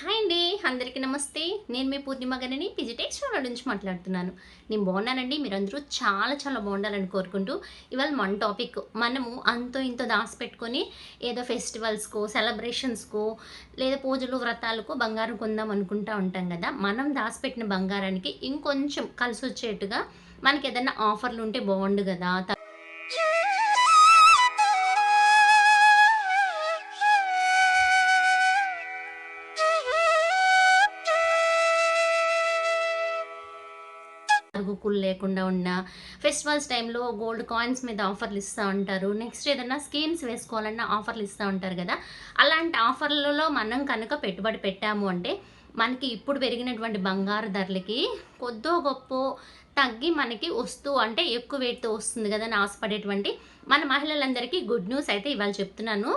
Hi అండి అందరికీ నమస్తే. నేను మీ పూర్ణిమ గారిని పిజిటెక్స్ నుంచి మాట్లాడుతున్నాను. నేను బాగున్నానండి మీరందరూ చాలా చాలా బాగుండాలని కోరుకుంటూ ఇవాళ మన టాపిక్ మనము అంతో ఇంతో దాచిపెట్టుకొని ఏదో ఫెస్టివల్స్కో సెలబ్రేషన్స్కో లేదా పూజలు వ్రతాలకు బంగారం కొందాం అనుకుంటా ఉంటాం కదా. మనం దాచిపెట్టిన బంగారానికి ఇంకొంచెం కలిసి వచ్చేట్టుగా మనకి ఏదైనా ఆఫర్లు ఉంటే బాగుండు కదా. అరుగుకులు లేకుండా ఉన్న ఫెస్టివల్స్ టైంలో గోల్డ్ కాయిన్స్ మీద ఆఫర్లు ఇస్తూ ఉంటారు. నెక్స్ట్ ఏదైనా స్కీమ్స్ వేసుకోవాలన్నా ఆఫర్లు ఇస్తూ ఉంటారు కదా. అలాంటి ఆఫర్లలో మనం కనుక పెట్టుబడి పెట్టాము అంటే మనకి ఇప్పుడు పెరిగినటువంటి బంగారు ధరలకి కొద్దో గొప్ప తగ్గి మనకి వస్తూ అంటే ఎక్కువ వెయిట్తో వస్తుంది కదా అని ఆశపడేటువంటి మన మహిళలందరికీ గుడ్ న్యూస్ అయితే ఇవాళ చెప్తున్నాను.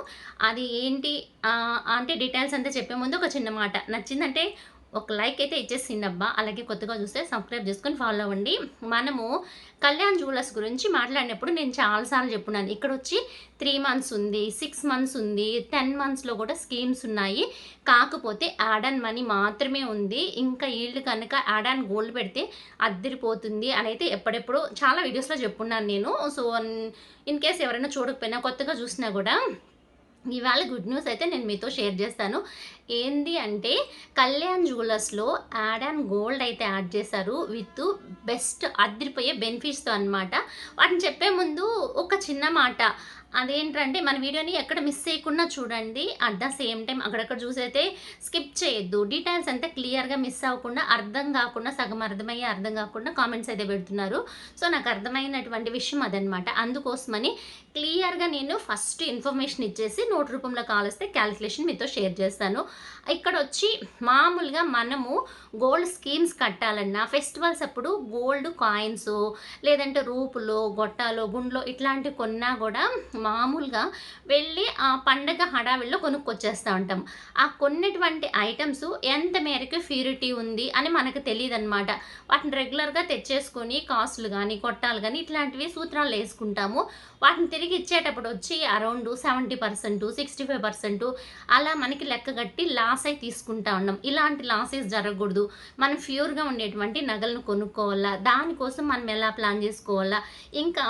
అది ఏంటి? అంటే డీటెయిల్స్ అంతా చెప్పే ముందు ఒక చిన్న మాట. నచ్చిందంటే ఒక లైక్ అయితే ఇచ్చేసింది అబ్బా అలాగే కొత్తగా చూస్తే సబ్స్క్రైబ్ చేసుకొని ఫాలో అవ్వండి. మనము కళ్యాణ్ జ్యువెలర్స్ గురించి మాట్లాడినప్పుడు నేను చాలాసార్లు చెప్పున్నాను. ఇక్కడ వచ్చి త్రీ మంత్స్ ఉంది సిక్స్ మంత్స్ ఉంది టెన్ మంత్స్లో కూడా స్కీమ్స్ ఉన్నాయి. కాకపోతే యాడ్ అండ్ మనీ మాత్రమే ఉంది. ఇంకా ఈల్డ్ కనుక యాడ్ అండ్ గోల్డ్ పెడితే అద్దరిపోతుంది అని అయితే ఎప్పుడెప్పుడు చాలా వీడియోస్లో చెప్పున్నాను నేను. సో ఇన్ కేస్ ఎవరైనా చూడకపోయినా కొత్తగా చూసినా కూడా ఇవాళ గుడ్ న్యూస్ అయితే నేను మీతో షేర్ చేస్తాను. ఏంది అంటే కళ్యాణ్ జ్యువెలర్స్లో యాడ్ అండ్ గోల్డ్ అయితే యాడ్ చేశారు విత్ బెస్ట్ అదిరిపోయే బెనిఫిట్స్తో అనమాట వాటిని చెప్పే ముందు ఒక చిన్న మాట. అదేంటంటే మన వీడియోని ఎక్కడ మిస్ చేయకుండా చూడండి. అట్ ద సేమ్ టైం అక్కడక్కడ చూసైతే స్కిప్ చేయొద్దు. డీటెయిల్స్ అంతా క్లియర్గా మిస్ అవ్వకుండా అర్థం కాకుండా సగం అర్థమయ్యే అర్థం కాకుండా కామెంట్స్ అయితే పెడుతున్నారు. సో నాకు అర్థమైనటువంటి విషయం అదనమాట అందుకోసమని క్లియర్గా నేను ఫస్ట్ ఇన్ఫర్మేషన్ ఇచ్చేసి నోట్ రూపంలో కావలిస్తే క్యాలిక్యులేషన్ మీతో షేర్ చేస్తాను. ఇక్కడ వచ్చి మామూలుగా మనము గోల్డ్ స్కీమ్స్ కట్టాలన్నా ఫెస్టివల్స్ అప్పుడు గోల్డ్ కాయిన్స్ లేదంటే రూపులో గొట్టాలో గుండ్లో ఇట్లాంటివి కొన్నా కూడా మామూలుగా వెళ్ళి ఆ పండగ హడావిడిలో కొనుక్కొచ్చేస్తూ ఉంటాం. ఆ కొన్నటువంటి ఐటమ్స్ ఎంత మేరకు ప్యూరిటీ ఉంది అని మనకు తెలియదు అనమాట వాటిని రెగ్యులర్గా తెచ్చేసుకొని కాస్ట్లు కానీ కొట్టాలు కానీ ఇట్లాంటివి సూత్రాలు వేసుకుంటాము. వాటిని తిరిగి ఇచ్చేటప్పుడు వచ్చి around seventy percent sixty five percent అలా మనకి లెక్క కట్టి లాస్ అయి తీసుకుంటా ఉన్నాం. ఇలాంటి లాసెస్ జరగకూడదు. మనం ప్యూర్గా ఉండేటువంటి నగలను కొనుక్కోవాలా? దానికోసం మనం ఎలా ప్లాన్ చేసుకోవాలా? ఇంకా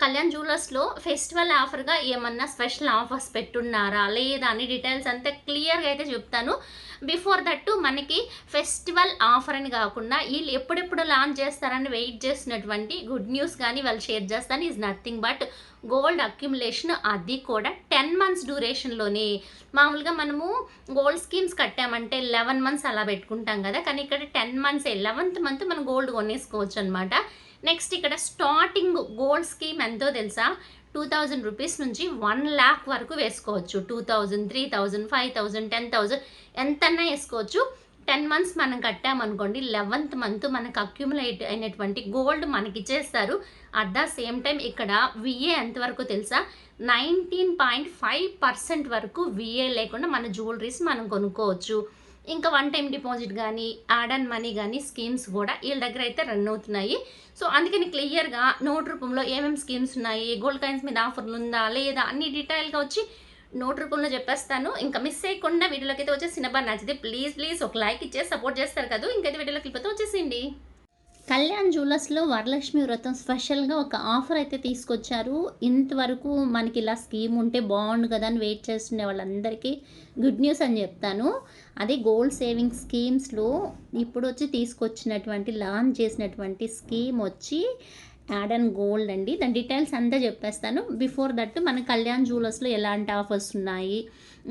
కళ్యాణ్ జ్యువెలర్స్లో ఫెస్టివల్ ఆఫర్గా ఏమన్నా స్పెషల్ ఆఫర్స్ పెట్టున్నారా? లేదా? అని డీటెయిల్స్ అంతా క్లియర్గా అయితే చెప్తాను. బిఫోర్ దట్టు మనకి ఫెస్టివల్ ఆఫర్ అని కాకుండా వీళ్ళు ఎప్పుడెప్పుడు లాంచ్ చేస్తారని వెయిట్ చేస్తున్నటువంటి గుడ్ న్యూస్ కానీ వాళ్ళు షేర్ చేస్తాను. Is nothing but gold accumulation అది కూడా టెన్ మంత్స్ డ్యూరేషన్లోనే. మామూలుగా మనము గోల్డ్ స్కీమ్స్ కట్టామంటే లెవెన్ మంత్స్ అలా పెట్టుకుంటాం కదా. కానీ ఇక్కడ టెన్ మంత్స్ లెవెన్త్ మంత్ మనం గోల్డ్ కొనేసుకోవచ్చు అనమాట నెక్స్ట్ ఇక్కడ స్టార్టింగ్ గోల్డ్ స్కీమ్ ఎంతో తెలుసా? టూ థౌజండ్ రూపీస్ నుంచి వన్ ల్యాక్ వరకు వేసుకోవచ్చు. Two thousand three thousand five thousand ten thousand ఎంతన్నా వేసుకోవచ్చు. టెన్ మంత్స్ మనం కట్టామనుకోండి లెవెంత్ మంత్ మనకు అక్యుములేట్ అయినటువంటి గోల్డ్ మనకి ఇచ్చేస్తారు అట్ ద సేమ్ టైం ఇక్కడ విఏ ఎంతవరకు తెలుసా? నైన్టీన్ పాయింట్ ఫైవ్ పర్సెంట్ వరకు విఏ లేకుండా మన జ్యువెలరీస్ మనం కొనుక్కోవచ్చు. ఇంకా వన్ టైం డిపాజిట్ కానీ యాడ్ అండ్ మనీ కానీ స్కీమ్స్ కూడా వీళ్ళ దగ్గర అయితే రన్ అవుతున్నాయి. సో అందుకని క్లియర్గా నోట్ రూపంలో ఏమేమి స్కీమ్స్ ఉన్నాయి గోల్డ్ కాయిన్స్ మీద ఆఫర్లు ఉందా లేదా అన్ని డీటెయిల్గా వచ్చి నోట్ రూపంలో చెప్పేస్తాను. ఇంకా మిస్ అయ్యకుండా వీడియోలోకి అయితే వచ్చేసి సినిమా నచ్చితే ప్లీజ్ ప్లీజ్ ఒక లైక్ ఇచ్చేసి సపోర్ట్ చేస్తారు కదా. ఇంకైతే వీడియోలోకి వెళ్ళిపోతే వచ్చేసింది కళ్యాణ్ జ్యువెలర్స్లో వరలక్ష్మి వ్రతం స్పెషల్గా ఒక ఆఫర్ అయితే తీసుకొచ్చారు. ఇంతవరకు మనకి ఇలా స్కీమ్ ఉంటే బాగుండు కదా అని వెయిట్ చేస్తుండే వాళ్ళందరికీ గుడ్ న్యూస్ అని చెప్తాను. అదే గోల్డ్ సేవింగ్ స్కీమ్స్లో ఇప్పుడు వచ్చి తీసుకొచ్చినటువంటి లాంచ్ చేసినటువంటి స్కీమ్ వచ్చి యాడ్ అండ్ గోల్డ్ అండి. దాని డీటెయిల్స్ అంతా చెప్పేస్తాను. బిఫోర్ దట్ మన కళ్యాణ్ జ్యువెలర్స్లో ఎలాంటి ఆఫర్స్ ఉన్నాయి?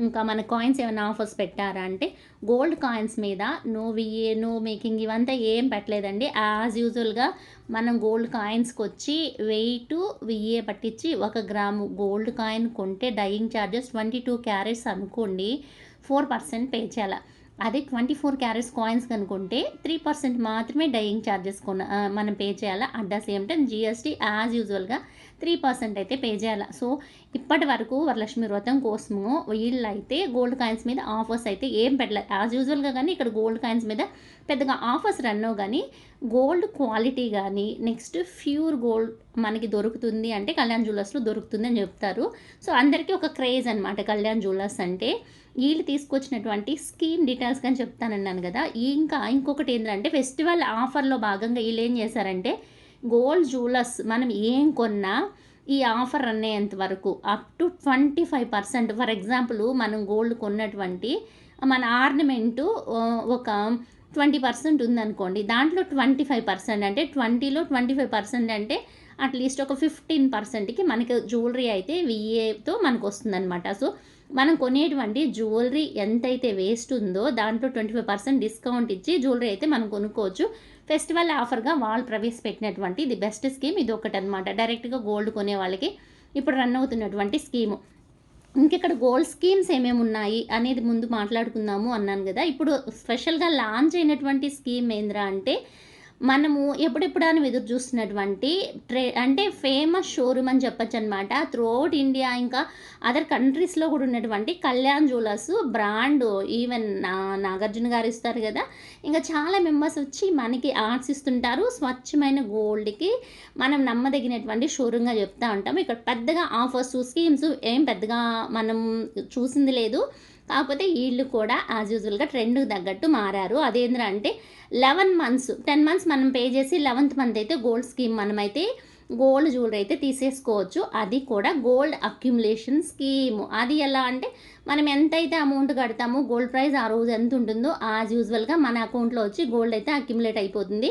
ఇంకా మన కాయిన్స్ ఏమైనా ఆఫర్స్ పెట్టారా అంటే గోల్డ్ కాయిన్స్ మీద నో విఏ నో మేకింగ్ ఇవంతా ఏం పెట్టలేదండి. యాజ్ యూజువల్గా మనం గోల్డ్ కాయిన్స్కి వచ్చి వెయిట్ విఏ పట్టించి ఒక గ్రాము గోల్డ్ కాయిన్ కొంటే dyeing charges twenty two carats అనుకోండి ఫోర్ పర్సెంట్ పే చేయాలి. అదే ట్వంటీ ఫోర్ క్యారెట్స్ కాయిన్స్ కనుకుంటే త్రీ పర్సెంట్ మాత్రమే డయింగ్ ఛార్జెస్ కొన మనం పే చేయాలి. At the same time GST as యూజువల్గా త్రీ పర్సెంట్ అయితే పే చేయాలి. సో ఇప్పటి వరకు వరలక్ష్మి వ్రతం కోసము అయితే గోల్డ్ కాయిన్స్ మీద ఆఫర్స్ అయితే ఏం పెట్టలేదు యాజ్ యూజువల్గా కానీ ఇక్కడ గోల్డ్ కాయిన్స్ మీద పెద్దగా ఆఫర్స్ రన్ కానీ గోల్డ్ క్వాలిటీ కానీ నెక్స్ట్ ప్యూర్ గోల్డ్ మనకి దొరుకుతుంది అంటే కళ్యాణ్ జ్యువెలర్స్లో దొరుకుతుంది అని చెప్తారు. సో అందరికీ ఒక క్రేజ్ అనమాట కళ్యాణ్ జ్యువెలర్స్ అంటే. వీళ్ళు తీసుకొచ్చినటువంటి స్కీమ్ డీటెయిల్స్ కానీ చెప్తానన్నాను కదా. ఇంకా ఇంకొకటి ఏంటంటే ఫెస్టివల్ ఆఫర్లో భాగంగా వీళ్ళు ఏం చేశారంటే గోల్డ్ జ్యువెలర్స్ మనం ఏం కొన్నా ఈ ఆఫర్ అనేంత వరకు up to twenty five percent. For example మనం గోల్డ్ కొన్నటువంటి మన ఆర్నమెంటు ఒక ట్వంటీ పర్సెంట్ ఉందనుకోండి. దాంట్లో ట్వంటీ ఫైవ్ పర్సెంట్ అంటే ట్వంటీలో ట్వంటీ ఫైవ్ పర్సెంట్ అంటే అట్లీస్ట్ ఒక ఫిఫ్టీన్ పర్సెంట్కి మనకి జ్యువెలరీ అయితే విఏతో మనకు వస్తుందన్నమాట సో మనం కొనేటువంటి జ్యువెలరీ ఎంతైతే వేస్ట్ ఉందో దాంట్లో ట్వంటీ ఫైవ్ పర్సెంట్ డిస్కౌంట్ ఇచ్చి జ్యువెలరీ అయితే మనం కొనుక్కోవచ్చు. ఫెస్టివల్ ఆఫర్గా వాళ్ళు ప్రవేశపెట్టినటువంటి ఇది బెస్ట్ స్కీమ్ ఇది ఒకటి అనమాట డైరెక్ట్గా గోల్డ్ కొనే వాళ్ళకి ఇప్పుడు రన్ అవుతున్నటువంటి స్కీము ఇంకెక్కడ గోల్డ్ స్కీమ్స్ ఏమేమి ఉన్నాయి అనేది ముందు మాట్లాడుకుందాము అన్నాను కదా. ఇప్పుడు స్పెషల్గా లాంచ్ అయినటువంటి స్కీమ్ ఏంద్రా అంటే మనము ఎప్పుడెప్పుడు అని ఎదురు చూస్తున్నటువంటి ట్రే అంటే ఫేమస్ షోరూమ్ అని చెప్పచ్చు అనమాట త్రూఅవుట్ ఇండియా ఇంకా అదర్ కంట్రీస్లో కూడా ఉన్నటువంటి కళ్యాణ్ జ్యువెలర్స్ బ్రాండ్ ఈవెన్ నా నాగార్జున గారు ఇస్తారు కదా. ఇంకా చాలా మెంబర్స్ వచ్చి మనకి ఆర్ట్స్ ఇస్తుంటారు. స్వచ్ఛమైన గోల్డ్కి మనం నమ్మదగినటువంటి షోరూమ్గా చెప్తా ఉంటాం ఇక్కడ పెద్దగా ఆఫర్స్ స్కీమ్స్ ఏం పెద్దగా మనం చూసింది లేదు. కాకపోతే వీళ్ళు కూడా యాజ్ యూజువల్గా ట్రెండ్కి తగ్గట్టు మారారు. అదేంద్ర అంటే లెవెన్ మంత్స్ టెన్ మంత్స్ మనం పే చేసి లెవెన్త్ మంత్ అయితే గోల్డ్ స్కీమ్ మనమైతే గోల్డ్ జ్యువెలరీ అయితే తీసేసుకోవచ్చు. అది కూడా గోల్డ్ అక్యుములేషన్ స్కీమ్ అది ఎలా అంటే మనం ఎంతైతే అమౌంట్ కడతామో గోల్డ్ ప్రైస్ ఆ రోజు ఎంత ఉంటుందో యాజ్ యూజువల్గా మన అకౌంట్లో వచ్చి గోల్డ్ అయితే అక్యుములేట్ అయిపోతుంది.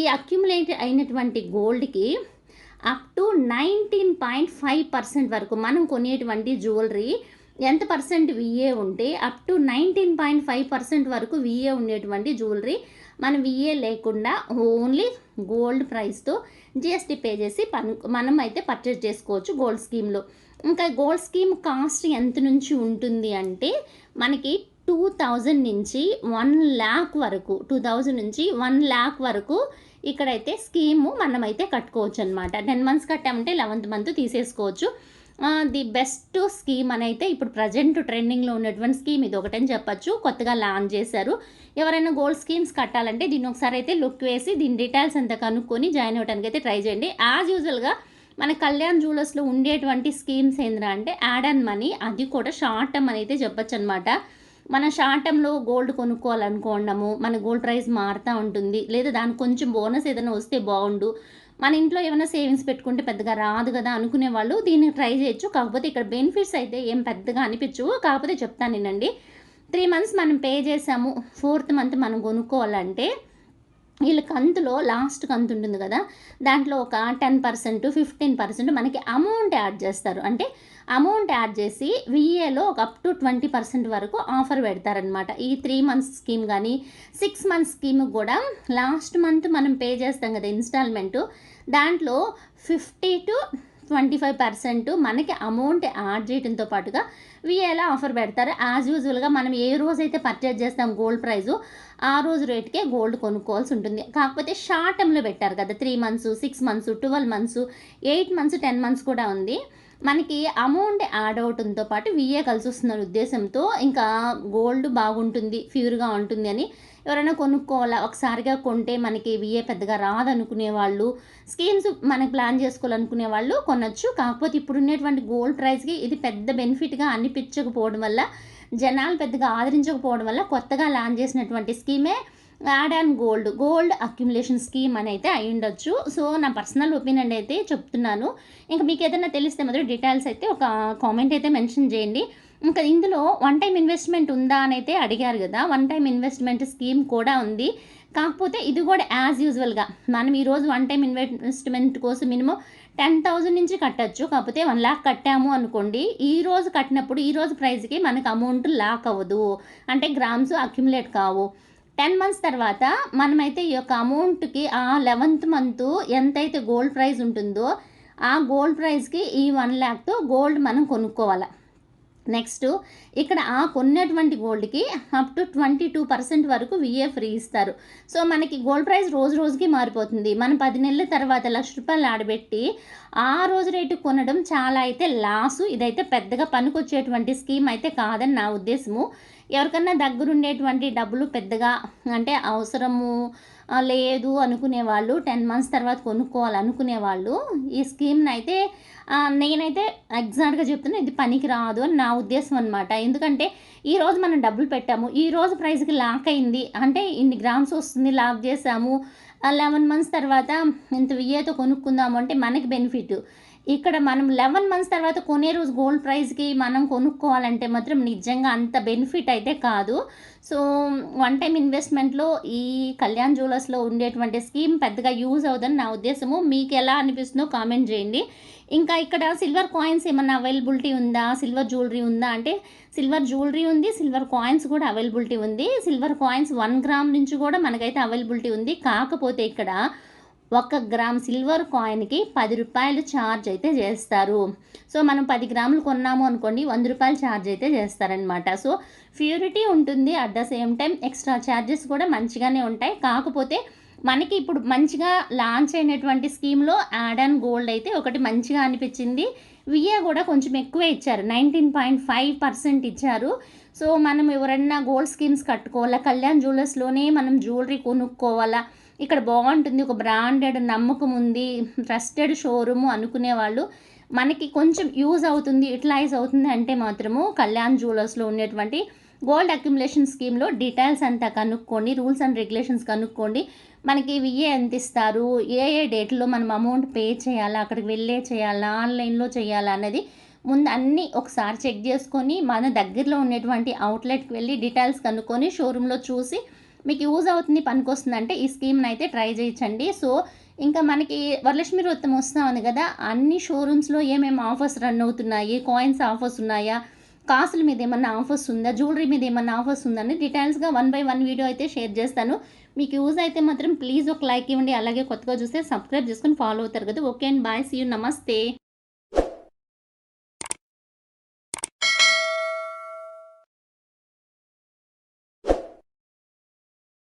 ఈ అక్యుములేట్ అయినటువంటి గోల్డ్కి up to nineteen point five percent వరకు మనం కొనేటువంటి జ్యువెలరీ ఎంత పర్సెంట్ విఏ ఉంటే up to nineteen point five percent వరకు విఏ ఉండేటువంటి జ్యువెలరీ మనం విఏ లేకుండా ఓన్లీ గోల్డ్ ప్రైస్తో జిఎస్టీ పే చేసి పన్ మనం అయితే పర్చేస్ చేసుకోవచ్చు గోల్డ్ స్కీమ్లో ఇంకా గోల్డ్ స్కీమ్ కాస్ట్ ఎంత నుంచి ఉంటుంది అంటే మనకి టూ థౌజండ్ నుంచి వన్ ల్యాక్ వరకు టూ థౌజండ్ నుంచి వన్ ల్యాక్ వరకు ఇక్కడైతే స్కీము మనమైతే కట్టుకోవచ్చు అనమాట టెన్ మంత్స్ కట్టామంటే లెవెంత్ మంత్ తీసేసుకోవచ్చు. ది బెస్ట్ స్కీమ్ అని అయితే ఇప్పుడు ప్రజెంట్ ట్రెండింగ్లో ఉన్నటువంటి స్కీమ్ ఇది ఒకటని చెప్పచ్చు. కొత్తగా లాంచ్ చేశారు. ఎవరైనా గోల్డ్ స్కీమ్స్ కట్టాలంటే దీన్ని ఒకసారి అయితే లుక్ వేసి దీని డీటెయిల్స్ అంతా కనుక్కొని జాయిన్ అవ్వడానికి అయితే ట్రై చేయండి. యాజ్ యూజువల్గా మన కళ్యాణ్ జ్యువెలర్స్లో ఉండేటువంటి స్కీమ్స్ ఏంద్రా అంటే యాడ్ అండ్ మనీ అది కూడా షార్ట్ టర్మ్ అని అయితే చెప్పచ్చు అనమాట మన షార్ట్ టర్మ్లో గోల్డ్ కొనుక్కోవాలనుకోండము మన గోల్డ్ ప్రైస్ మారుతూ ఉంటుంది. లేదా దానికి కొంచెం బోనస్ ఏదైనా వస్తే బాగుండు. మన ఇంట్లో ఏమైనా సేవింగ్స్ పెట్టుకుంటే పెద్దగా రాదు కదా అనుకునే వాళ్ళు దీన్ని ట్రై చేయొచ్చు. కాకపోతే ఇక్కడ బెనిఫిట్స్ అయితే ఏం పెద్దగా అనిపించవు కాకపోతే చెప్తాను నేనండి త్రీ మంత్స్ మనం పే చేసాము. ఫోర్త్ మంత్ మనం కొనుక్కోవాలంటే వీళ్ళ కంతులో లాస్ట్ కంతు ఉంటుంది కదా దాంట్లో ఒక టెన్ పర్సెంట్ ఫిఫ్టీన్ పర్సెంట్ మనకి అమౌంట్ యాడ్ చేస్తారు. అంటే అమౌంట్ యాడ్ చేసి విఏలో ఒక అప్ టు ట్వంటీ పర్సెంట్ వరకు ఆఫర్ పెడతారనమాట ఈ త్రీ మంత్స్ స్కీమ్ కానీ సిక్స్ మంత్స్ స్కీమ్ కూడా లాస్ట్ మంత్ మనం పే చేస్తాం కదా ఇన్స్టాల్మెంటు దాంట్లో fifty to twenty five percent మనకి అమౌంట్ యాడ్ చేయడంతో పాటుగా విఏలా ఆఫర్ పెడతారు? యాజ్ యూజువల్గా మనం ఏ రోజైతే పర్చేజ్ చేస్తాం గోల్డ్ ప్రైజు ఆ రోజు రేట్కే గోల్డ్ కొనుక్కోవాల్సి ఉంటుంది. కాకపోతే షార్ట్ టర్మ్లో పెట్టారు కదా three months six months twelve months eight months ten months కూడా ఉంది. మనకి అమౌంట్ యాడ్ అవటంతో పాటు విఏ కలిసి వస్తున్న ఉద్దేశంతో ఇంకా గోల్డ్ బాగుంటుంది ప్యూర్గా ఉంటుంది అని ఎవరైనా కొనుక్కోవాలా? ఒకసారిగా కొంటే మనకి విఏ పెద్దగా రాదనుకునే వాళ్ళు స్కీమ్స్ మనకి ప్లాన్ చేసుకోవాలనుకునే వాళ్ళు కొనొచ్చు. కాకపోతే ఇప్పుడు ఉన్నటువంటి గోల్డ్ ప్రైస్కి ఇది పెద్ద బెనిఫిట్గా అనిపించకపోవడం వల్ల జనాలు పెద్దగా ఆదరించకపోవడం వల్ల కొత్తగా లాంచ్ చేసినటువంటి స్కీమే add and gold. Gold accumulation scheme అని అయితే అయి ఉండొచ్చు. సో నా పర్సనల్ ఒపీనియన్ అయితే చెప్తున్నాను. ఇంకా మీకు ఏదైనా తెలిస్తే మాత్రం డీటెయిల్స్ అయితే ఒక కామెంట్ అయితే మెన్షన్ చేయండి. ఇంకా ఇందులో వన్ టైం ఇన్వెస్ట్మెంట్ ఉందా అని అయితే అడిగారు కదా. వన్ టైం ఇన్వెస్ట్మెంట్ స్కీమ్ కూడా ఉంది. కాకపోతే ఇది కూడా యాజ్ యూజువల్గా మనం ఈరోజు వన్ టైం ఇన్వెస్ట్మెంట్ కోసం మినిమం టెన్ థౌజండ్ నుంచి కట్టచ్చు. కాకపోతే వన్ ల్యాక్ కట్టాము అనుకోండి. ఈ రోజు కట్టినప్పుడు ఈ రోజు ప్రైస్కి మనకు అమౌంట్ లాక్ అవ్వదు. అంటే గ్రామ్స్ అక్యుములేట్ కావు. టెన్ మంత్స్ తర్వాత మనమైతే ఈ యొక్క అమౌంట్కి ఆ లెవెంత్ మంత్ ఎంతైతే గోల్డ్ ప్రైస్ ఉంటుందో ఆ గోల్డ్ ప్రైస్కి ఈ వన్ ల్యాక్తో గోల్డ్ మనం కొనుక్కోవాలి. నెక్స్ట్ ఇక్కడ ఆ కొన్నటువంటి గోల్డ్కి up to twenty two percent వరకు విఏ ఫ్రీ ఇస్తారు. సో మనకి గోల్డ్ ప్రైస్ రోజు రోజుకి మారిపోతుంది. మనం పది నెలల తర్వాత లక్ష రూపాయలు ఆడబెట్టి ఆ రోజు రేటు కొనడం చాలా అయితే లాసు ఇదైతే పెద్దగా పనికొచ్చేటువంటి స్కీమ్ అయితే కాదని నా ఉద్దేశము. ఎవరికన్నా దగ్గరుండేటువంటి డబ్బులు పెద్దగా అంటే అవసరము లేదు అనుకునే వాళ్ళు టెన్ మంత్స్ తర్వాత కొనుక్కోవాలి అనుకునే వాళ్ళు ఈ స్కీమ్ని అయితే నేనైతే ఎగ్జాక్ట్గా చెప్తున్నా ఇది పనికి రాదు అని నా ఉద్దేశం అనమాట ఎందుకంటే ఈరోజు మనం డబ్బులు పెట్టాము ఈ రోజు ప్రైస్కి లాక్ అయింది అంటే ఇన్ని గ్రామ్స్ వస్తుంది లాక్ చేసాము లెవెన్ మంత్స్ తర్వాత ఇంత వెయ్యితో కొనుక్కుందాము అంటే మనకి బెనిఫిట్. ఇక్కడ మనం లెవెన్ మంత్స్ తర్వాత కొనే రోజు గోల్డ్ ప్రైస్కి మనం కొనుక్కోవాలంటే మాత్రం నిజంగా అంత బెనిఫిట్ అయితే కాదు. సో వన్ టైం ఇన్వెస్ట్మెంట్లో ఈ కళ్యాణ్ జ్యువెలర్స్లో ఉండేటువంటి స్కీమ్ పెద్దగా యూజ్ అవుదని నా ఉద్దేశము. మీకు ఎలా అనిపిస్తుందో కామెంట్ చేయండి. ఇంకా ఇక్కడ సిల్వర్ కాయిన్స్ ఏమన్నా అవైలబిలిటీ ఉందా? సిల్వర్ జ్యువెలరీ ఉందా? అంటే సిల్వర్ జ్యువెలరీ ఉంది సిల్వర్ కాయిన్స్ కూడా అవైలబిలిటీ ఉంది. సిల్వర్ కాయిన్స్ వన్ గ్రామ్ నుంచి కూడా మనకైతే అవైలబిలిటీ ఉంది. కాకపోతే ఇక్కడ ఒక గ్రామ్ సిల్వర్ కాయిన్కి పది రూపాయలు ఛార్జ్ అయితే చేస్తారు. సో మనం పది గ్రాములు కొన్నాము అనుకోండి వంద రూపాయలు ఛార్జ్ అయితే చేస్తారనమాట సో ప్యూరిటీ ఉంటుంది at the same time extra charges కూడా మంచిగానే ఉంటాయి. కాకపోతే మనకి ఇప్పుడు మంచిగా లాంచ్ అయినటువంటి స్కీమ్లో యాడ్ అండ్ గోల్డ్ అయితే ఒకటి మంచిగా అనిపించింది. విఏ కూడా కొంచెం ఎక్కువే ఇచ్చారు. నైన్టీన్ పాయింట్ ఫైవ్ పర్సెంట్ ఇచ్చారు. సో మనం ఎవరన్నా గోల్డ్ స్కీమ్స్ కట్టుకోవాలా? కళ్యాణ్ జ్యువెలర్స్లోనే మనం జ్యువెలరీ కొనుక్కోవాలా? ఇక్కడ బాగుంటుంది ఒక బ్రాండెడ్ నమ్మకం ఉంది ట్రస్టెడ్ షోరూమ్ అనుకునే వాళ్ళు మనకి కొంచెం యూజ్ అవుతుంది యూటిలైజ్ అవుతుంది అంటే మాత్రము కళ్యాణ్ జ్యువెలర్స్లో ఉండేటువంటి గోల్డ్ అక్యుములేషన్ స్కీమ్లో డీటెయిల్స్ అంతా కనుక్కోండి రూల్స్ అండ్ రెగ్యులేషన్స్ కనుక్కోండి. మనకి విఏ ఎంత ఇస్తారు ఏ ఏ డేట్లో మనం అమౌంట్ పే చేయాలా అక్కడికి వెళ్ళే చేయాలా ఆన్లైన్లో చేయాలా అన్నది ముందు అన్నీ ఒకసారి చెక్ చేసుకొని మన దగ్గరలో ఉన్నటువంటి అవుట్లెట్కి వెళ్ళి డీటెయిల్స్ కనుక్కొని షోరూంలో చూసి మీకు యూజ్ అవుతుంది పనికొస్తుంది అంటే ఈ స్కీమ్ని అయితే ట్రై చేయించండి సో ఇంకా మనకి వరలక్ష్మి వృత్తం వస్తూ ఉంది కదా అన్ని షోరూమ్స్లో ఏమేమి ఆఫర్స్ రన్ అవుతున్నాయి? కాయిన్స్ ఆఫర్స్ ఉన్నాయా? కాసుల మీద ఏమన్నా ఆఫర్స్ ఉందా? జ్యువెలరీ మీద ఏమన్నా ఆఫర్స్ ఉందని డీటెయిల్స్గా వన్ బై వన్ వీడియో అయితే షేర్ చేస్తాను. మీకు యూజ్ అయితే మాత్రం ప్లీజ్ ఒక లైక్ ఇవ్వండి. అలాగే కొత్తగా చూస్తే సబ్స్క్రైబ్ చేసుకొని ఫాలో అవుతారు కదా. Okay and bye. See you. నమస్తే.